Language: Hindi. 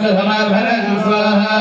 स्वाहा